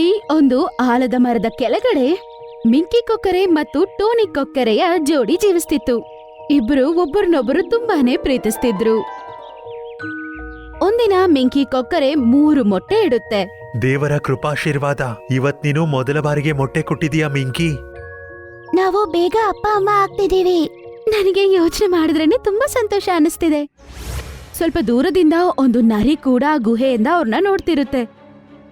ಅಲ್ಲಿ ಒಂದು ಆಲದ ಮರದ ಕೆಳಗಡೆ ಮಿಂಕಿ ಕೊಕ್ಕರೆ ಮತ್ತು ಟೋನಿ ಕೊಕ್ಕರೆಯ ಜೋಡಿ ಜೀವಿಸ್ತಿತ್ತು. ಇಬ್ರು ಒಬ್ಬರನ್ನೊಬ್ಬರು ತುಂಬಾನೇ ಪ್ರೀತಿಸ್ತಿದ್ರು. ಒಂದಿನ ಮಿಂಕಿ ಕೊಕ್ಕರೆ ಮೂರು ಮೊಟ್ಟೆ ಇಡುತ್ತೆ. ದೇವರ ಕೃಪಾಶೀರ್ವಾದ ಇವತ್ ನೀನು ಮೊದಲ ಬಾರಿಗೆ ಮೊಟ್ಟೆ ಕೊಟ್ಟಿದೀಯಾ ಮಿಂಕಿ? ನಾವು ಬೇಗ ಅಪ್ಪ ಅಮ್ಮ ಆಗ್ತಿದ್ದೀವಿ. ನನಗೆ ಯೋಚನೆ ಮಾಡಿದ್ರೇನೆ ತುಂಬಾ ಸಂತೋಷ ಅನಿಸ್ತಿದೆ ಸ್ವಲ್ಪ ದೂರದಿಂದ ಒಂದು ನರಿ ಕೂಡ ಗುಹೆಯಿಂದ ಅವ್ರನ್ನ ನೋಡ್ತಿರುತ್ತೆ.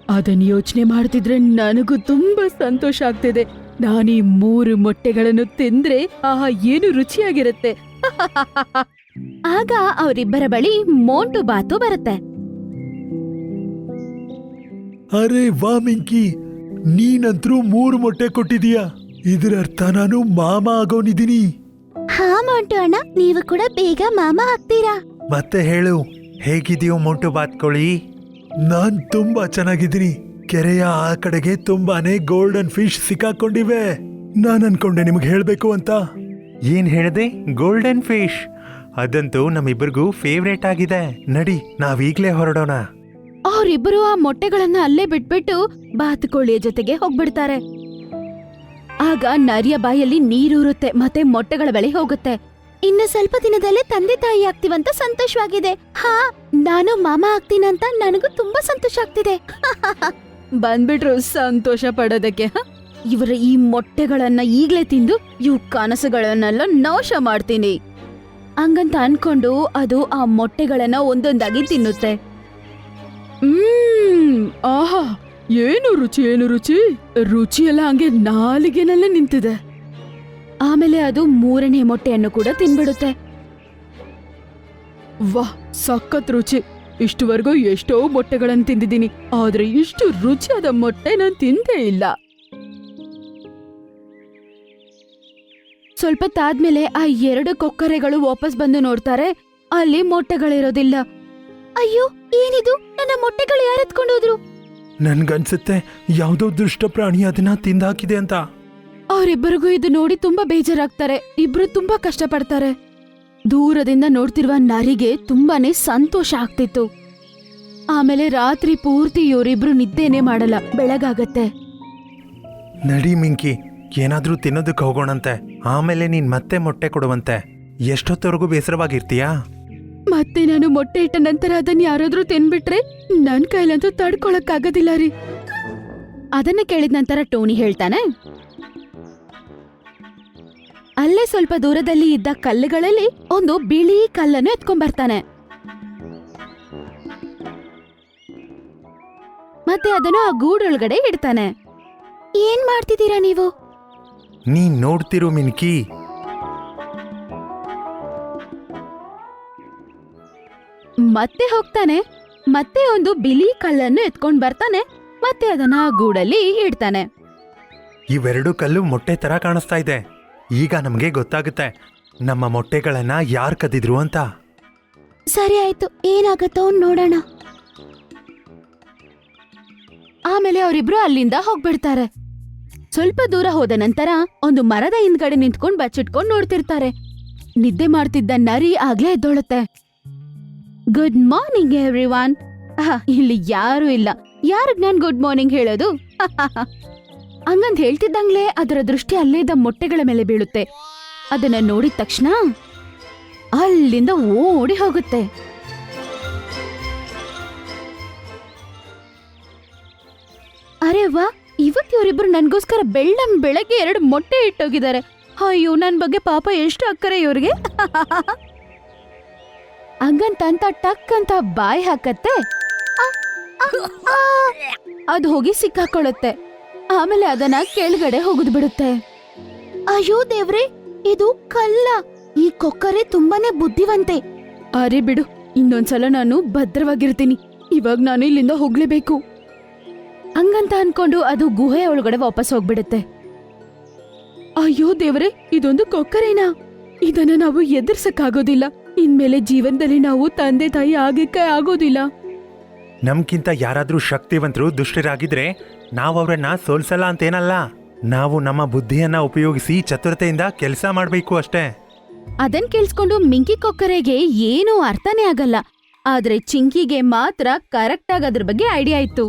ಅದನ್ನ ಯೋಚನೆ ಮಾಡ್ತಿದ್ರೆ ನನಗೂ ತುಂಬಾ ಸಂತೋಷ ಆಗ್ತಿದೆ. ನಾನೀ ಮೂರು ಮೊಟ್ಟೆಗಳನ್ನು ತಿಂದ್ರೆ ಆಹಾ ಏನು ರುಚಿಯಾಗಿರುತ್ತೆ. ಆಗ ಅವರಿಬ್ಬರ ಬಳಿ ಮೋಂಟು ಬಾತು ಬರುತ್ತೆ. ಅರೆ ವಾ ಮಿಂಕಿ. ನೀನಂತ್ರೂ ಮೂರು ಮೊಟ್ಟೆ ಕೊಟ್ಟಿದೀಯ ಇದರರ್ಥ ನಾನು ಮಾಮ ಆಗೋನಿದ್ದೀನಿ. ಹಾ ಮೋಂಟು ಅಣ್ಣ ನೀವು ಕೂಡ ಬೇಗ ಮಾಮ ಆಗ್ತೀರಾ? ಮತ್ತೆ ಹೇಳು ಹೇಗಿದೆಯೋ ಮೊಂಟು ಬಾತ್ಕೊಳ್ಳಿ ನಾನ್ ತುಂಬಾ ಚೆನ್ನಾಗಿದ್ದೀನಿ. ಕೆರೆಯ ಆ ಕಡೆಗೆ ತುಂಬಾನೇ ಗೋಲ್ಡನ್ ಫಿಶ್ ಸಿಕ್ಕಾಕೊಂಡಿವೆ. ನಾನು ಅನ್ಕೊಂಡೆ ನಿಮ್ಗೆ ಹೇಳ್ಬೇಕು ಅಂತ. ಏನ್ ಹೇಳಿದೆ? ಗೋಲ್ಡನ್ ಫಿಶ್ ಅದಂತೂ ನಮ್ಮಿಬ್ಬರಿಗೂ ಫೇವ್ರೇಟ್ ಆಗಿದೆ. ನಡಿ ನಾವೀಗ್ಲೇ ಹೊರಡೋಣ. ಅವರಿಬ್ಬರು ಆ ಮೊಟ್ಟೆಗಳನ್ನ ಅಲ್ಲೇ ಬಿಟ್ಬಿಟ್ಟು ಬಾತುಕೋಳಿಯ ಜೊತೆಗೆ ಹೋಗ್ಬಿಡ್ತಾರೆ. ಆಗ ನರಿಯ ಬಾಯಲ್ಲಿ ನೀರೂರುತ್ತೆ ಮತ್ತೆ ಮೊಟ್ಟೆಗಳ ಬೆಳೆ ಹೋಗುತ್ತೆ. ಇನ್ನು ಸ್ವಲ್ಪ ದಿನದಲ್ಲೇ ತಂದೆ ತಾಯಿ ಆಗ್ತೀವಂತ ಸಂತೋಷವಾಗಿದೆ. ಹಾ, ನಾನು ಮಾಮ ಆಗ್ತೀನಂತ ನನಗೂ ತುಂಬಾ ಸಂತೋಷ ಆಗ್ತಿದೆ. ಬಂದ್ಬಿಟ್ರು ಸಂತೋಷ ಪಡೋದಕ್ಕೆ? ಇವರ ಈ ಮೊಟ್ಟೆಗಳನ್ನ ಈಗ್ಲೇ ತಿಂದು ಇವು ಕನಸುಗಳನ್ನೆಲ್ಲ ನಾಶ ಮಾಡ್ತೀನಿ. ಹಂಗಂತ ಅನ್ಕೊಂಡು ಅದು ಆ ಮೊಟ್ಟೆಗಳನ್ನ ಒಂದೊಂದಾಗಿ ತಿನ್ನುತ್ತೆ. ಆಹಾ, ಏನು ರುಚಿ ಏನು ರುಚಿ? ರುಚಿ ಎಲ್ಲ ಹಂಗೆ ನಾಲಿಗೆನಲ್ಲೇ ನಿಂತಿದೆ. ಆಮೇಲೆ ಅದು ಮೂರನೇ ಮೊಟ್ಟೆಯನ್ನು ಕೂಡ ತಿನ್ಬಿಡುತ್ತೆ. ವಾಹ್ ಸಖತ್ ರುಚಿ. ಇಷ್ಟುವರೆಗೂ ಎಷ್ಟೋ ಮೊಟ್ಟೆಗಳನ್ನು ತಿಂದಿದ್ದೀನಿ. ಆದ್ರೆ ಇಷ್ಟು ರುಚಿಯಾದ ಮೊಟ್ಟೆ ನಾನು ತಿಂದೇ ಇಲ್ಲ. ಸ್ವಲ್ಪ ತಾದ್ಮೇಲೆ ಆ ಎರಡು ಕೊಕ್ಕರೆಗಳು ವಾಪಸ್ ಬಂದು ನೋಡ್ತಾರೆ. ಅಲ್ಲಿ ಮೊಟ್ಟೆಗಳಿರೋದಿಲ್ಲ. ಅಯ್ಯೋ, ಏನಿದು? ನನ್ನ ಮೊಟ್ಟೆಗಳು ಯಾರು ಎತ್ಕೊಂಡೋದ್ರು? ನನ್ಗನ್ಸುತ್ತೆ, ಯಾವುದೋ ದುಷ್ಟ ಪ್ರಾಣಿ ಅದನ್ನ ತಿಂದಾಕಿದೆ ಅಂತ. ಅವರಿಬ್ಬರಿಗೂ ಇದು ನೋಡಿ ತುಂಬಾ ಬೇಜಾರಾಗ್ತಾರೆ. ಇಬ್ರು ತುಂಬಾ ಕಷ್ಟಪಡ್ತಾರೆ. ದೂರದಿಂದ ನೋಡ್ತಿರುವ ನರಿಗೆ ತುಂಬಾನೇ ಸಂತೋಷ ಆಗ್ತಿತ್ತು. ಆಮೇಲೆ ರಾತ್ರಿ ಪೂರ್ತಿ ಇವರಿಬ್ರು ನಿದ್ದೆನೆ ಮಾಡಲ್ಲ. ಬೆಳಗಾಗತ್ತೆ. ನಡಿ ಮಿಂಕಿ ಏನಾದ್ರೂ ತಿನ್ನೋದಕ್ಕೆ ಹೋಗೋಣಂತೆ. ಆಮೇಲೆ ನೀನ್ ಮತ್ತೆ ಮೊಟ್ಟೆ ಕೊಡುವಂತೆ. ಎಷ್ಟೊತ್ತವರೆಗೂ ಬೇಸರವಾಗಿರ್ತೀಯಾ? ಮತ್ತೆ ನಾನು ಮೊಟ್ಟೆ ಇಟ್ಟ ನಂತರ ಅದನ್ನ ಯಾರಾದ್ರೂ ತಿನ್ಬಿಟ್ರೆ ನನ್ ಕೈಲಂತೂ ತಡ್ಕೊಳಕ್ ಆಗೋದಿಲ್ಲ ರೀ. ಅದನ್ನ ಕೇಳಿದ ನಂತರ ಟೋನಿ ಹೇಳ್ತಾನೆ ಅಲ್ಲೇ ಸ್ವಲ್ಪ ದೂರದಲ್ಲಿ ಇದ್ದ ಕಲ್ಲುಗಳಲ್ಲಿ ಒಂದು ಬಿಳಿ ಕಲ್ಲನ್ನು ಎತ್ಕೊಂಡ್ಬರ್ತಾನೆ ಮತ್ತೆ ಅದನ್ನು ಆ ಗೂಡೊಳಗಡೆ ಇಡ್ತಾನೆ. ಏನ್ ಮಾಡ್ತಿದ್ದೀರಾ ನೀವು? ನೀನ್ ನೋಡ್ತಿರೋ ಮಿನ್ಕಿ. ಮತ್ತೆ ಹೋಗ್ತಾನೆ. ಮತ್ತೆ ಒಂದು ಬಿಳಿ ಕಲ್ಲನ್ನು ಎತ್ಕೊಂಡ್ ಬರ್ತಾನೆ. ಮತ್ತೆ ಅದನ್ನ ಆ ಗೂಡಲ್ಲಿ ಇಡ್ತಾನೆ. ಇವೆರಡು ಕಲ್ಲು ಮೊಟ್ಟೆ ತರ ಕಾಣಿಸ್ತಾ ಇದೆ. ಈಗ ನಮಗೆ ಗೊತ್ತಾಗುತ್ತೆ. ನಮ್ಮ ಮೊಟ್ಟೆಗಳನ್ನ ಯಾರ್ ಕದಿದ್ರು ಅಂತ. ಸರಿ ಆಯ್ತು, ಏನಾಗತ್ತೋ ನೋಡೋಣ. ಆಮೇಲೆ ಅವರಿಬ್ರು ಅಲ್ಲಿಂದ ಹೋಗ್ಬಿಡ್ತಾರೆ. ಸ್ವಲ್ಪ ದೂರ ಹೋದ ನಂತರ ಒಂದು ಮರದ ಹಿಂದ್ಗಡೆ ನಿಂತ್ಕೊಂಡು ಬಚ್ಚಿಟ್ಕೊಂಡು ನೋಡ್ತಿರ್ತಾರೆ. ನಿದ್ದೆ ಮಾಡ್ತಿದ್ದ ನರಿ ಆಗ್ಲೇ ಎದ್ದೊಳುತ್ತೆ. ಗುಡ್ ಮಾರ್ನಿಂಗ್ ಎವ್ರಿವಾನ್ ಇಲ್ಲಿ ಯಾರು ಇಲ್ಲ. ಯಾರಿಗ್ ನಾನ್ ಗುಡ್ ಮಾರ್ನಿಂಗ್ ಹೇಳೋದು? ಹಂಗಂತ ಹೇಳ್ತಿದ್ದಂಗ್ಲೆ ಅದರ ದೃಷ್ಟಿ ಅಲ್ಲೇದ ಮೊಟ್ಟೆಗಳ ಮೇಲೆ ಬೀಳುತ್ತೆ. ಅದನ್ನ ನೋಡಿದ ತಕ್ಷಣ ಅಲ್ಲಿಂದ ಓಡಿ ಹೋಗುತ್ತೆ. ಅರೆ ವಾ ಇವತ್ತು ಇವರಿಬ್ರು ನನ್ಗೋಸ್ಕರ ಬೆಳ್ಳಂ ಬೆಳಗ್ಗೆ ಎರಡು ಮೊಟ್ಟೆ ಇಟ್ಟೋಗಿದ್ದಾರೆ. ಅಯ್ಯೋ, ನನ್ ಬಗ್ಗೆ ಪಾಪ ಎಷ್ಟು ಅಕ್ಕರೆ ಇವ್ರಿಗೆ? ಹಂಗಂತಂತ ಟಕ್ ಅಂತ ಬಾಯಿ ಹಾಕತ್ತೆ. ಅದ್ ಹೋಗಿ ಸಿಕ್ಕಾಕೊಳ್ಳುತ್ತೆ. ಆಮೇಲೆ ಅದನ್ನ ಕೆಳಗಡೆ ಹೋಗದ್ ಬಿಡುತ್ತೆ. ಅಯ್ಯೋ ದೇವ್ರೆ ಇದು ಕಲ್ಲ. ಈ ಕೊಕ್ಕರೆ ತುಂಬಾನೇ ಬುದ್ಧಿವಂತೆ. ಅರೆ ಬಿಡು ಇನ್ನೊಂದ್ಸಲ ನಾನು ಭದ್ರವಾಗಿರ್ತೀನಿ. ಇವಾಗ ನಾನು ಇಲ್ಲಿಂದ ಹೋಗ್ಲೇಬೇಕು. ಹಂಗಂತ ಅನ್ಕೊಂಡು ಅದು ಗುಹೆ ಒಳಗಡೆ ವಾಪಸ್ ಹೋಗ್ಬಿಡುತ್ತೆ. ಅಯ್ಯೋ ದೇವ್ರೆ ಇದೊಂದು ಕೊಕ್ಕರೇನಾ? ಇದನ್ನ ನಾವು ಎದುರ್ಸಕ್ಕಾಗೋದಿಲ್ಲ. ಇನ್ಮೇಲೆ ಜೀವನದಲ್ಲಿ ನಾವು ತಂದೆ ತಾಯಿ ಆಗಕ್ಕೆ ಆಗೋದಿಲ್ಲ. ನಮ್ಗಿಂತ ಯಾರಾದರೂ ಶಕ್ತಿವಂತರು ದುಷ್ಟರಾಗಿದ್ರೆ ನಾವು ಅವರನ್ನ ಸೋಲ್ಸಲ್ಲ ಅಂತೇನಲ್ಲ. ನಾವು ನಮ್ಮ ಬುದ್ಧಿಯನ್ನ ಉಪಯೋಗಿಸಿ ಚತುರತೆಯಿಂದ ಕೆಲಸ ಮಾಡಬೇಕು ಅಷ್ಟೇ. ಅದನ್ ಕೇಳಿಸ್ಕೊಂಡು ಮಿಂಕಿ ಕೊಕ್ಕರೆಗೆ ಏನೂ ಅರ್ಥನೇ ಆಗಲ್ಲ. ಆದ್ರೆ ಚಿಂಕಿಗೆ ಮಾತ್ರ ಕರೆಕ್ಟ್ ಆಗಿ ಅದ್ರ ಬಗ್ಗೆ ಐಡಿಯಾ ಇತ್ತು.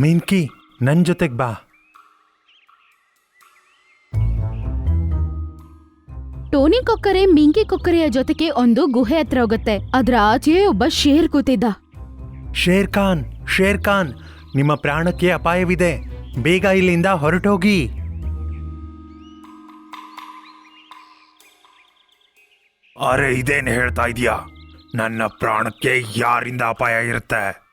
ಮಿಂಕಿ ನನ್ ಜೊತೆಗ್ ಬಾ. ಟೋನಿ ಕೊಕ್ಕರೆ ಮಿಂಕಿ ಕೊಕ್ಕರೆಯ ಜೊತೆಗೆ ಒಂದು ಗುಹೆ ಹತ್ರ ಹೋಗುತ್ತೆ. ಅದ್ರ ಆಚೆಯೇ ಒಬ್ಬ ಶೇರ್ ಕೂತಿದ್ದ. ಶೇರ್ ಖಾನ್ ಶೇರ್ ಖಾನ್ ನಿಮ್ಮ ಪ್ರಾಣಕ್ಕೆ ಅಪಾಯವಿದೆ. ಬೇಗ ಇಲ್ಲಿಂದ ಹೊರಟೋಗಿ. ಅರೆ ಇದೇನು ಹೇಳ್ತಾ ಇದೀಯಾ? ನನ್ನ ಪ್ರಾಣಕ್ಕೆ ಯಾರಿಂದ ಅಪಾಯ ಇರುತ್ತೆ?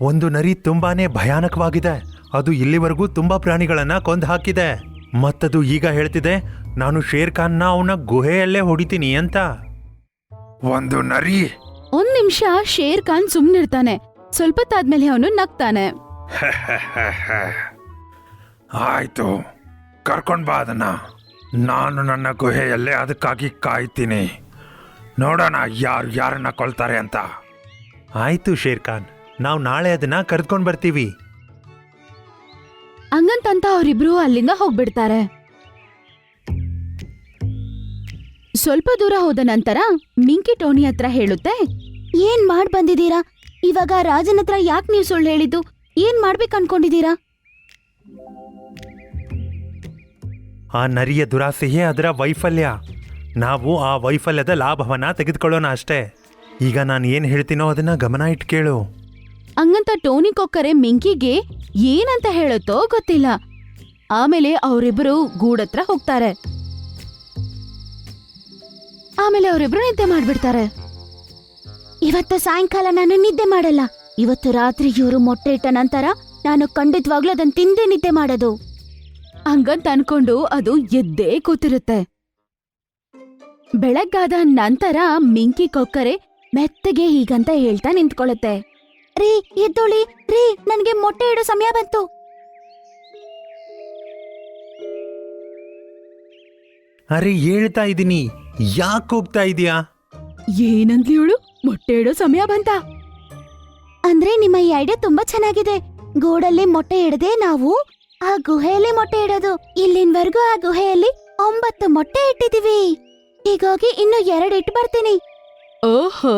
ಒಂದು ನರಿ ತುಂಬಾನೇ ಭಯಾನಕವಾಗಿದೆ. ಅದು ಇಲ್ಲಿವರೆಗೂ ತುಂಬಾ ಪ್ರಾಣಿಗಳನ್ನ ಕೊಂದು ಹಾಕಿದೆ. ಮತ್ತದು ಈಗ ಹೇಳ್ತಿದೆ ನಾನು ಶೇರ್ ಖಾನ್ನ ಅವನ ಗುಹೆಯಲ್ಲೇ ಹೊಡಿತೀನಿ ಅಂತ. ಒಂದು ನರಿ? ಒಂದ್ ನಿಮಿಷ ಶೇರ್ ಖಾನ್ ಸುಮ್ನಿರ್ತಾನೆ. ಸ್ವಲ್ಪ ತಾದ್ಮೇಲೆ ಅವನು ನಗ್ತಾನೆ. ಆಯ್ತು ಕರ್ಕೊಂಡ್ ಬಾ ಅದನ್ನ. ನಾನು ನನ್ನ ಗುಹೆಯಲ್ಲೇ ಅದಕ್ಕಾಗಿ ಕಾಯ್ತೀನಿ. ನೋಡೋಣ ಯಾರು ಯಾರನ್ನ ಕೊಳ್ತಾರೆ ಅಂತ. ಆಯ್ತು ಶೇರ್ ಖಾನ್ ನಾವು ನಾಳೆ ಅದನ್ನ ಕರೆದ್ಕೊಂಡ್ ಬರ್ತೀವಿ. ಹಂಗಂತಂತ ಅವರಿಬ್ರು ಅಲ್ಲಿಂದ ಹೋಗ್ಬಿಡ್ತಾರೆ. ಸ್ವಲ್ಪ ದೂರ ಹೋದ ನಂತರ ಮಿಂಕಿ ಟೋನಿ ಹತ್ರ ಹೇಳುತ್ತೆ ಏನ್ ಮಾಡ್ ಬಂದಿದ್ದೀರಾ ಇವಾಗ ರಾಜನ ಹತ್ರ ಯಾಕೆ ನೀವು ಸುಳ್ಳು ಹೇಳಿದ್ದು? ಏನ್ ಮಾಡ್ಬೇಕು ಅನ್ಕೊಂಡಿದ್ದೀರಾ? ಆ ನರಿಯ ದುರಾಸೆಯೇ ಅದರ ವೈಫಲ್ಯ. ನಾವು ಆ ವೈಫಲ್ಯದ ಲಾಭವನ್ನ ತೆಗೆದುಕೊಳ್ಳೋಣ ಅಷ್ಟೇ. ಈಗ ನಾನು ಏನು ಹೇಳ್ತೀನೋ ಅದನ್ನ ಗಮನ ಇಟ್ಟು ಕೇಳು. ಹಂಗಂತ ಟೋನಿ ಕೊಕ್ಕರೆ ಮಿಂಕಿಗೆ ಏನಂತ ಹೇಳುತ್ತೋ ಗೊತ್ತಿಲ್ಲ. ಆಮೇಲೆ ಅವರಿಬ್ರು ಗೂಡತ್ರ ಹೋಗ್ತಾರೆ. ಆಮೇಲೆ ಅವರಿಬ್ರು ನಿದ್ದೆ ಮಾಡ್ಬಿಡ್ತಾರೆ. ಇವತ್ತು ಸಾಯಂಕಾಲ ನಾನು ನಿದ್ದೆ ಮಾಡಲ್ಲ. ಇವತ್ತು ರಾತ್ರಿ ಇವರು ಮೊಟ್ಟೆ ಇಟ್ಟ ನಂತರ ನಾನು ಖಂಡಿತವಾಗ್ಲೂ ಅದನ್ನ ತಿಂದೇ ನಿದ್ದೆ ಮಾಡೋದು. ಹಂಗಂತ ಅನ್ಕೊಂಡು ಅದು ಎದ್ದೇ ಕೂತಿರುತ್ತೆ. ಬೆಳಗ್ಗಾದ ನಂತರ ಮಿಂಕಿ ಕೊಕ್ಕರೆ ಮೆತ್ತಗೆ ಹೀಗಂತ ಹೇಳ್ತಾ ನಿಂತ್ಕೊಳ್ಳುತ್ತೆ ರೀ ಎದ್ದೋಳಿ ರೀ ನನ್ಗೆ ಮೊಟ್ಟೆ ಇಡೋ ಸಮಯ ಬಂತು. ಅರೆ ಹೇಳ್ತಾ ಇದೀನಿ ಯಾಕೆ ಹೋಗ್ತಾ ಇದೀಯಾ? ಏನಂದ್ಲಿ ಇವಳು? ಮೊಟ್ಟೆ ಇಡೋ ಸಮಯ ಬಂತ. ಅಂದ್ರೆ ನಿಮ್ಮ ಈ ಐಡಿಯಾ ತುಂಬಾ ಚೆನ್ನಾಗಿದೆ. ಗೋಡಲ್ಲಿ ಮೊಟ್ಟೆ ಇಡದೆ ನಾವು ಆ ಗುಹೆಯಲ್ಲಿ ಮೊಟ್ಟೆ ಇಡೋದು. ಇಲ್ಲಿನವರೆಗೂ ಆ ಗುಹೆಯಲ್ಲಿ ಒಂಬತ್ತು ಮೊಟ್ಟೆ ಇಟ್ಟಿದೀವಿ ಹೀಗಾಗಿ ಇನ್ನು ಎರಡು ಇಟ್ಟು ಬರ್ತೀನಿ. ಓಹೋ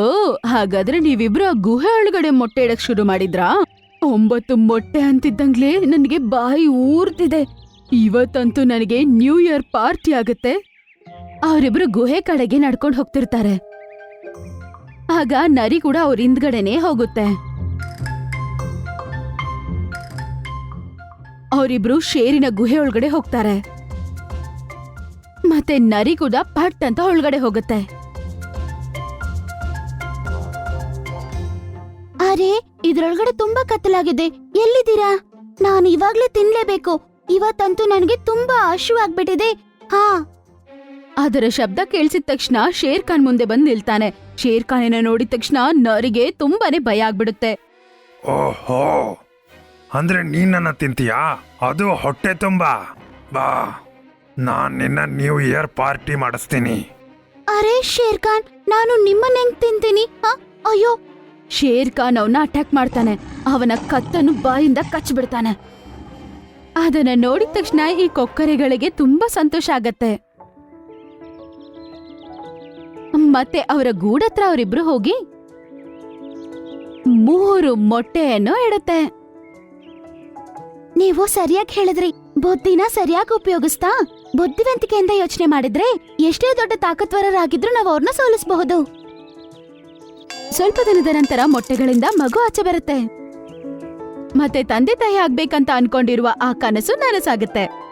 ಹಾಗಾದ್ರೆ ನೀವಿಬ್ರು ಆ ಗುಹೆ ಒಳಗಡೆ ಮೊಟ್ಟೆ ಇಡಕ್ ಶುರು ಮಾಡಿದ್ರಾ? ಒಂಬತ್ತು ಮೊಟ್ಟೆ ಅಂತಿದ್ದಂಗ್ಲೇ ನನಗೆ ಬಾಯಿ ಊರ್ತಿದೆ. ಇವತ್ತಂತೂ ನನಗೆ ನ್ಯೂ ಇಯರ್ ಪಾರ್ಟಿ ಆಗುತ್ತೆ. ಅವರಿಬ್ರು ಗುಹೆ ಕಡೆಗೆ ನಡ್ಕೊಂಡು ಹೋಗ್ತಿರ್ತಾರೆ. ಆಗ ನರಿ ಕೂಡ ಅವ್ರ ಹಿಂದ್ಗಡೆನೆ ಹೋಗುತ್ತೆ. ಅವರಿಬ್ರು ಶೇರಿನ ಗುಹೆ ಒಳಗಡೆ ಹೋಗ್ತಾರೆ. ಮತ್ತೆ ನರಿ ಕೂಡ ಪಟ್ ಅಂತ ಒಳಗಡೆ ಹೋಗುತ್ತೆ. ಅರೆ, ಇದ್ರೊಳಗಡೆ ತುಂಬಾ ಕತ್ತಲಾಗಿದೆ. ಎಲ್ಲಿದ್ದೀರಾ? ನಾನು ಇವಾಗ್ಲೇ ತಿನ್ಲೇಬೇಕು. ಇವತ್ತಂತೂ ನನಗೆ ತುಂಬಾ ಹಶುವಾಗ್ಬಿಟ್ಟಿದೆ. ಹಾ. ಅದರ ಶಬ್ದ ಕೇಳಿಸಿದ ತಕ್ಷಣ ಶೇರ್ ಖಾನ್ ಮುಂದೆ ಬಂದು ನಿಲ್ತಾನೆ. ಶೇರ್ ಖಾನಿನ ನೋಡಿದ ತಕ್ಷಣ ನರಿಗೆ ತುಂಬಾನೇ ಭಯ ಆಗ್ಬಿಡುತ್ತೆ. ಓಹೋ ಅಂದ್ರೆ ನೀನನ್ನ ತಿಂತೀಯಾ? ಅದು ಹೊಟ್ಟೆ ತುಂಬಾ. ಬಾ ನಾನ್ ನಿನ್ನ ನ್ಯೂ ಇಯರ್ ಪಾರ್ಟಿ ಮಾಡಿಸ್ತೀನಿ. ಅರೆ ಶೇರ್ ಖಾನ್ ನಾನು ನಿಮ್ಮನ್ನ ಹೆಂಗ್ ತಿಂತೀನಿ? ಹ? ಅಯ್ಯೋ. ಶೇರ್ ಖಾನ್ ಅವನ ಅಟ್ಯಾಕ್ ಮಾಡ್ತಾನೆ. ಅವನ ಕತ್ತನ್ನು ಬಾಯಿಂದ ಕಚ್ಚಿಬಿಡ್ತಾನೆ ಅದನ್ನ ನೋಡಿದ ತಕ್ಷಣ ಈ ಕೊಕ್ಕರೆಗಳಿಗೆ ತುಂಬಾ ಸಂತೋಷ ಆಗತ್ತೆ. ಮತ್ತೆ ಅವರ ಗೂಡತ್ರ ಅವರಿಬ್ರು ಹೋಗಿ ಮೂರು ಮೊಟ್ಟೆಯನ್ನು ಇಡುತ್ತೆ. ನೀವು ಸರಿಯಾಗಿ ಹೇಳಿದ್ರಿ. ಬುದ್ಧಿನ ಸರಿಯಾಗಿ ಉಪಯೋಗಿಸ್ತಾ ಬುದ್ಧಿವಂತಿಕೆಯಿಂದ ಯೋಚನೆ ಮಾಡಿದ್ರೆ ಎಷ್ಟೇ ದೊಡ್ಡ ತಾಕತ್ವರರಾಗಿದ್ರೂ ನಾವು ಅವ್ರನ್ನ ಸೋಲಿಸಬಹುದು. ಸ್ವಲ್ಪ ದಿನದ ನಂತರ ಮೊಟ್ಟೆಗಳಿಂದ ಮಗು ಆಚೆ ಬರುತ್ತೆ. ಮತ್ತೆ ತಂದೆ ತಾಯಿ ಆಗ್ಬೇಕಂತ ಅನ್ಕೊಂಡಿರುವ ಆ ಕನಸು ನನಸಾಗುತ್ತೆ.